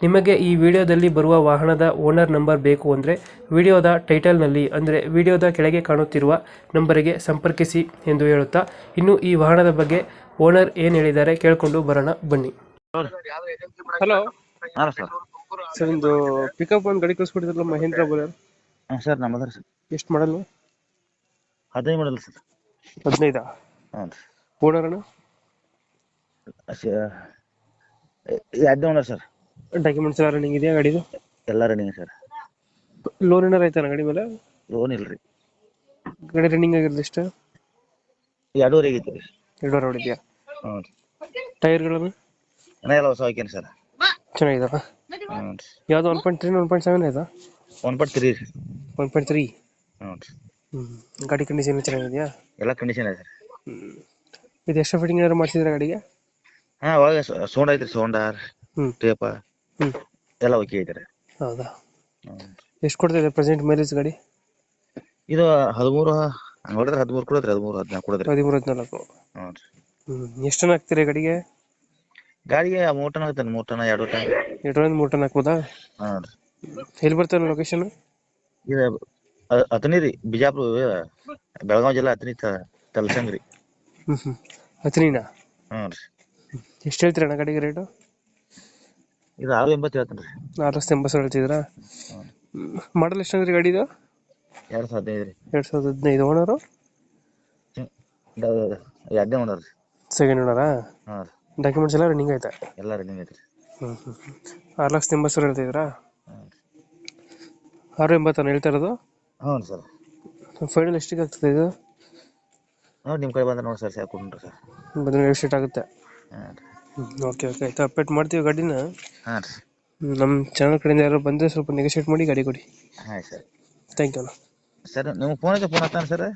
ನಿಮಗೆ ಈ ವಿಡಿಯೋದಲ್ಲಿ ಬರುವ ವಾಹನದ ಓನರ್ ನಂಬರ್ ಬೇಕು ಅಂದರೆ ವಿಡಿಯೋದ ಟೈಟಲ್ನಲ್ಲಿ ಅಂದರೆ ವಿಡಿಯೋದ ಕೆಳಗೆ ಕಾಣುತ್ತಿರುವ ನಂಬರಿಗೆ ಸಂಪರ್ಕಿಸಿ ಎಂದು ಹೇಳುತ್ತಾ ಇನ್ನು ಈ ವಾಹನದ ಬಗ್ಗೆ ಓನರ್ ಏನು ಹೇಳಿದ್ದಾರೆ ಕೇಳಿಕೊಂಡು ಬರೋಣ ಬನ್ನಿ. ಹಲೋ. ಹಾಂ ಸರ್. ಸರ್ ಒಂದು ಪಿಕಪ್ ಒಂದು ಗಾಡಿ ಕಳಿಸ್ಕೊಟ್ಟಿದ್ರಲ್ಲ ಮಹೇಂದ್ರ ಬೋಲರ್ ಹಾಂ ಸರ್ ನಮ್ಮದ್ರ ಸರ್. ಎಷ್ಟು ಮಾಡಲ್ ಹದಿನೈದು ಮಾಡಲ್ಲ ಸರ್. ಹದಿನೈದಾ? ಹ್ಞೂ ಅಣ್ಣ? Owner sir? ಡಾಕ್ಯುಮೆಂಟ್ಸ್ ಎಲ್ಲ ರನ್ನಿಂಗ್ ಇದೆಯಾ ಗಾಡಿದು? ಎಲ್ಲ ರನ್ನಿಂಗ್ ಸರ್. ಲೋನ್ ಏನಾರು ಆಯ್ತಾನ ಗಾಡಿ ಮೇಲೆ? ಲೋನ್ ಇಲ್ರಿ. ಗಾಡಿ ರನ್ನಿಂಗ್ ಆಗಿರೋದು ಎಷ್ಟು? ಎರಡೂವರೆ ಆಗೈತಿ ರೀ. ಎರಡೂವರೆ ಹೊಡಿದ್ಯಾ ಹ್ಞೂ ರೀ. ಟೈರ್ಗಳನ್ನು? ಇನ್ನ ಎಲ್ಲ ಹೊಸ ಹಾಕೇನಿ ಸರ್. ಚೆನ್ನಾಗಿದಾವ? ಹ್ಞೂ ರೀ. ಯಾವುದು one point three one point seven ಆಯ್ತಾ ಒನ್ ಪಾಯಿಂಟ್ ತ್ರೀ ರೀ. ಒನ್ ಪಾಯಿಂಟ್ ತ್ರೀ ಹ್ಞೂ ರೀ. ಹ್ಞೂ ಗಾಡಿ ಕಂಡೀಷನ್ ಚೆನ್ನಾಗಿದೆಯಾ? ಎಲ್ಲ ಕಂಡೀಷನ್ ಐತೆ ಸರ್. ಹ್ಞೂ ಇದು ಎಕ್ಸ್ಟ್ರಾ ಫಿಟ್ಟಿಂಗ್ ಏನಾದ್ರು ಮಾಡಿಸಿದ್ರೆ ಗಾಡಿಗೆ? ಹಾಂ ಒಳಗೆ ಸೌಂಡ್ ಐತ್ರಿ ಸೌಂಡ ಹ್ಞೂ ಟೇಪ ಹ್ಞೂ ಎಲ್ಲ ಓಕೆ ಇದ್ದಾರೆ ರೀ ಹೌದಾ. ಎಷ್ಟು ಕೊಡ್ತಿದೆ ಪ್ರೆಸೆಂಟ್ ಮೈಲೇಜ್ ಗಾಡಿ? ಇದು ಹದಿಮೂರು ಹಂಗೆ ಹೊಡೆದ್ರೆ ಹದಿಮೂರು ಕೊಡದ್ರಿ ಹದಿಮೂರು ಹದಿನಾಲ್ಕು ಕೊಡದ್ರಿ ಹದಿಮೂರು ಹದಿನಾಲ್ಕು. ಹ್ಞೂ ರೀ ಹ್ಞೂ ಎಷ್ಟು ಟನ್ ಹಾಕ್ತೀರಿ ಗಾಡಿಗೆ? ಗಾಡಿಗೆ ಮೂರು ಟನ್ ಆಗುತ್ತೆ ಮೂರು ಟನ್ ಎರಡು ಟನ್. ಎರಡರಿಂದ ಮೂರು ಟನ್ ಹಾಕ್ಬೋದಾ? ಹಾಂ ರೀ ಎಲ್ಲಿ ಬರ್ತಾನೆ ಲೊಕೇಶನ್ ಇದು ಅ- ಅತನಿ ರೀ ಬಿಜಾಪುರ ಬೆಳಗಾವಿ ಜಿಲ್ಲಾ ಅತನಿ ತಲಸಂಗ್ರಿ. ಹ್ಞೂ ಹ್ಞೂ ಹತ್ತಿನ ಹ್ಞೂ ರೀ ಎಷ್ಟು ಹೇಳ್ತೀರಣ್ಣ ಗಾಡಿಗೆ ರೇಟು ಇದು ಆರು ಎಂಬತ್ತು ಹೇಳ್ತೇನೆ ರೀ ನಾಲ್ಕು ಲಕ್ಷದ ಎಂಬತ್ತು ಸಾವಿರ ಹೇಳ್ತಿದ್ದೀರಾ ಮಾಡಲ್ ಎಷ್ಟು ಅಂದ್ರೆ ಗಾಡಿದು ಎರಡು ಸಾವಿರದ ಹದಿನೈದು ರೀ ಎರಡು ಸಾವಿರದ ಹದಿನೈದು ಓನರು? ಎರಡನೇ ಓನರ್ ರೀ. ಸೆಕೆಂಡ್ ಓನರಾ ಹಾಂ ರೀ. ಡಾಕ್ಯುಮೆಂಟ್ಸ್ ಎಲ್ಲ ರನ್ನಿಂಗ್ ಆಯ್ತಾ? ಎಲ್ಲ ರನ್ನಿಂಗ್ ಐತೆ ರೀ ಹ್ಞೂ ಹ್ಞೂ ಆರು ಲಕ್ಷದ ಎಂಬತ್ತು ಸಾವಿರ ಹೇಳ್ತಿದ್ದೀರಾ? ಹ್ಞೂ ರೀ. ಆರು ಎಂಬತ್ತನ್ನು ಹೇಳ್ತಾ ಇರೋದು? ಹ್ಞೂ ಸರ್. ಫೈನಲ್ ಎಷ್ಟಿಗೆ ಆಗ್ತದೆ ಇದು? ನೋಡಿ ನಿಮ್ಮ ಕಡೆ ಬಂದ್ರೆ ನೋಡಿ ಸರ್ ಸಾಕು ಸರ್. ಬಂದ್ರೆ ಎಷ್ಟು ಆಗುತ್ತೆ. ಹಾಂ ರೀ. ಓಕೆ ಓಕೆ ಆಯ್ತು ಅಪ್ಡೇಟ್ ಮಾಡ್ತೀವಿ ಗಾಡಿನ? ಹಾಂ ರೀ. ನಮ್ಮ ಚಾನಲ್ ಕಡೆಯಿಂದ ಯಾರು ಬಂದರೆ ಸ್ವಲ್ಪ ನೆಗೋಷಿಯೇಟ್ ಮಾಡಿ ಗಾಡಿ ಕೊಡಿ. ಹಾಂ ಸರ್. ಥ್ಯಾಂಕ್ ಯು ಅಣ್ಣ. ಸರ್ ನೀವು ಫೋನ್ ಐತೆ ಫೋನ್ ಹತ್ತಾನ ಸರ್?